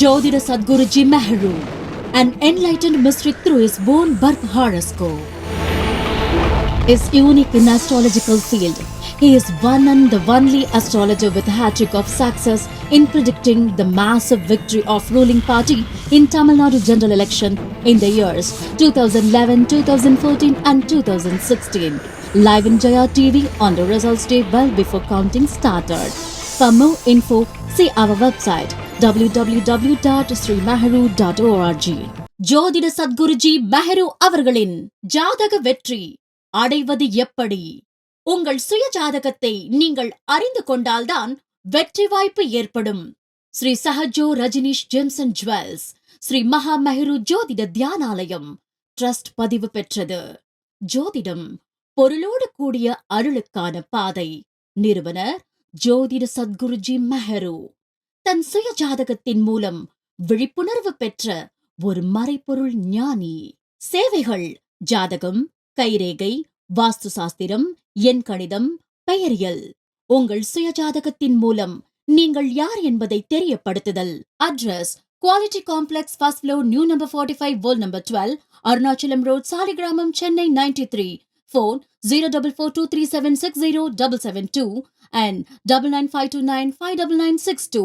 Jodhira Sadguruji Mehru, an enlightened mystic through his own birth horoscope. Is unique in astrological field. He is one and the only astrologer with a hat-trick of success in predicting the massive victory of ruling party in Tamil Nadu general election in the years 2011, 2014 and 2016. Live in Jaya TV on the results day well before counting started. For more info, see our website www.srimaharu.org. ஜோதிட சத்குருஜி மெஹரு அவர்களின் ஜாதக வெற்றி. அடைவது எப்படி? உங்கள் சுய ஜாதகத்தை நீங்கள் அறிந்து கொண்டால்தான் வெற்றி வாய்ப்பு ஏற்படும். ஸ்ரீ சஹஜோ ரஜினிஷ் ஜெம்சன் ஜுவல்ஸ் ஸ்ரீ மகா மெஹரு ஜோதிட தியானாலயம் ட்ரஸ்ட் பதிவு பெற்றது. ஜோதிடம் பொருளோடு கூடிய அருளுக்கான பாதை. நிறுவனர் ஜோதிட சத்குருஜி மெஹரு. தன் சுய ஜாதகத்தின் மூலம் விழிப்புணர்வு பெற்ற ஒரு மறைபொருள் ஞானி. சேவைகள் ஜாதகம் கைரேகை வாஸ்து சாஸ்திரம் என் கணிதம் பெயரியல். உங்கள் சுய ஜாதகத்தின் மூலம் நீங்கள் யார் என்பதை தெரியப்படுத்துதல். Address quality complex first floor new number forty five old number twelve Arunachalam road Saligramam Chennai ninety three. Four zero double four two three seven six zero double seven two and double nine five nine nine six two.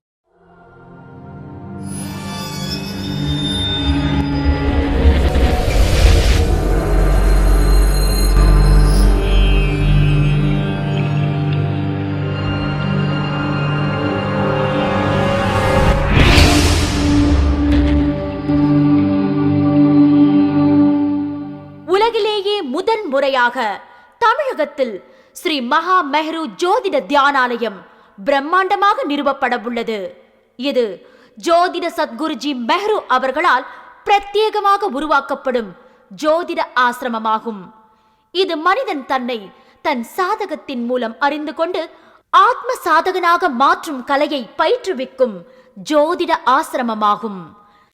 உலகிலேயே முதன் முறையாக தமிழகத்தில் ஸ்ரீ மகா மெஹ்ரு ஜோதிட தியானாலயம் பிரம்மாண்டமாக நிறுவப்பட உள்ளது இது ஜோதிட சத்குருஜி மெஹரு அவர்களால் பிரத்யேகமாக உருவாக்கப்படும் ஜோதிட ஆசிரமமாகும். இது மனிதன் தன்னை தன் சாதகத்தின் மூலம் அறிந்து கொண்டு ஆத்ம சாதகனாக மாற்றும் கலையை பயிற்றுவிக்கும் ஜோதிட ஆசிரமமாகும்.